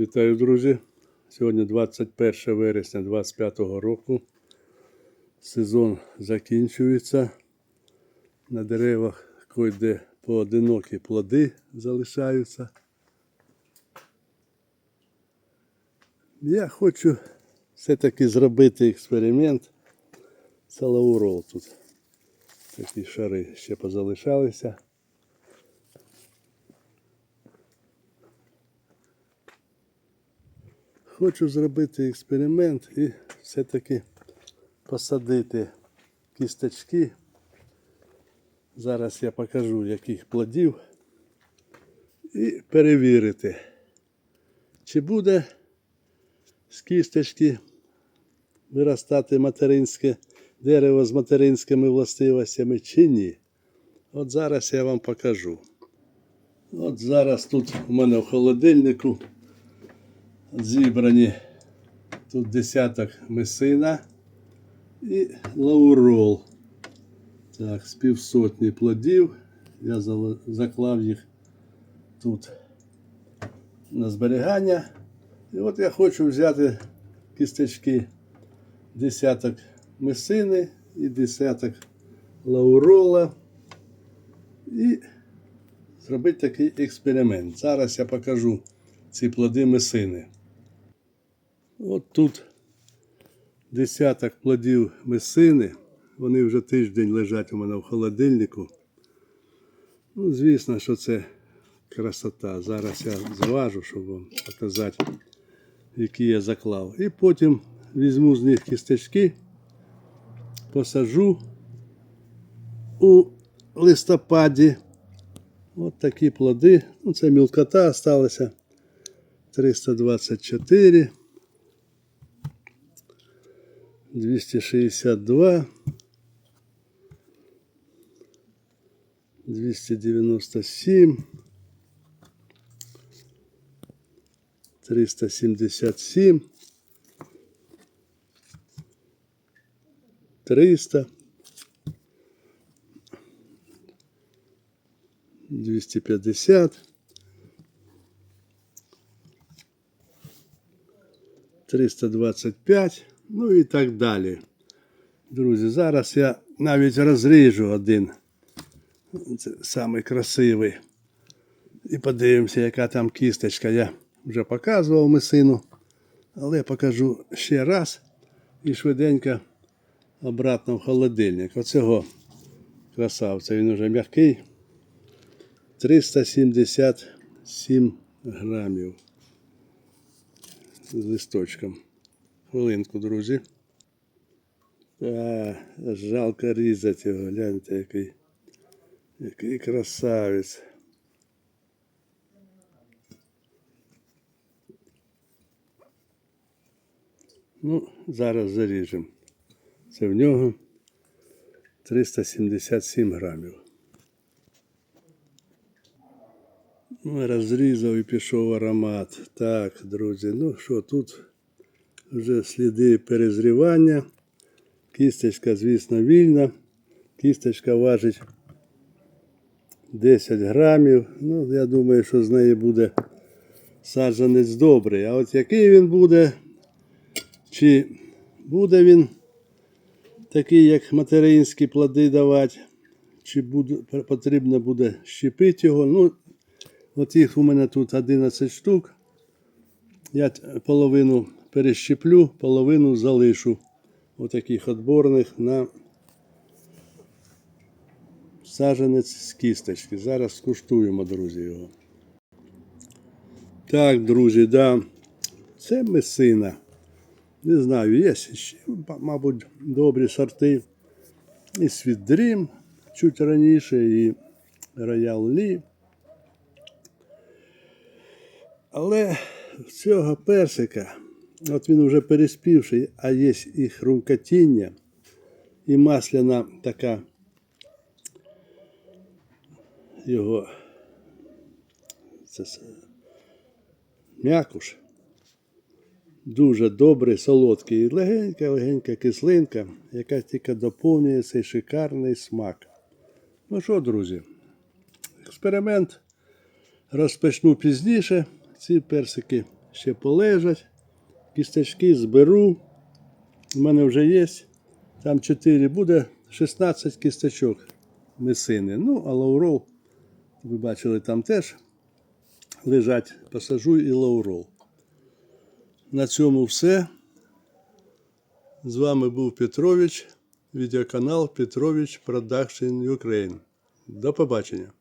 Вітаю, друзі! Сьогодні 21 вересня 2025 року. Сезон закінчується. На деревах койде поодинокі плоди залишаються. Я хочу все-таки зробити експеримент. Це лаурол тут. Такі шари ще позалишалися. Хочу зробити експеримент і все-таки посадити кісточки. Зараз я покажу, яких плодів. І перевірити, чи буде з кісточки виростати материнське дерево з материнськими властивостями чи ні. От зараз я вам покажу. От зараз тут у мене в холодильнику зібрані тут десяток месина і лаурол. Так, з півсотні плодів. Я заклав їх тут на зберігання. І от я хочу взяти кісточки десяток месини і десяток лаурола і зробити такий експеримент. Зараз я покажу ці плоди месини. От тут десяток плодів месини. Вони вже тиждень лежать у мене в холодильнику. Ну, звісно, що це красота. Зараз я заважу, щоб вам показати, які я заклав. І потім візьму з них кісточки, посажу у листопаді. От такі плоди. Ну, це мілкота залишилася. 324, 262, 297, 377, 300, 250, 325, ну і так далі. Друзі, зараз я навіть розріжу один. Це самий красивий. І подивимося, яка там кісточка. Я вже показував месину, але покажу ще раз і швиденько обратно в холодильник. Оцього красавця, він вже м'який. 377 грамів з листочком. Хвилинку, друзі. А, жалко різати його, гляньте, який, який красавець. Ну, зараз заріжемо. Це в нього 377 грамів. Ну, розрізав і пішов аромат. Так, друзі, ну що, тут вже сліди перезрівання. Кісточка, звісно, вільна. Кісточка важить 10 грамів. Ну, я думаю, що з неї буде саджанець добрий. А от який він буде, чи буде він такий, як материнські плоди давати, чи буде, потрібно буде щепити його. Ну, От їх у мене тут 11 штук. Я половину перещеплю, половину залишу отаких отборних на саженець з кісточки. Зараз скуштуємо, друзі, його. Так, друзі, да. Це месина. Не знаю, є ще, мабуть, добрі сорти. І Dream чуть раніше, і Royal Lee. Але цього персика, от він вже переспівший, а є і хрумкотіння, і масляна така його це, м'якуш. Дуже добрий, солодкий, легенька-легенька кислинка, яка тільки доповнює цей шикарний смак. Ну що, друзі, експеримент розпочну пізніше. Ці персики ще полежать. Кісточки зберу. У мене вже є. Там 4 буде 16 кісточок месини. Ну, а лаурол, ви бачили, там теж лежать. Посажу і лаурол. На цьому все. З вами був Петрович, відеоканал Петрович Production Ukraine. До побачення.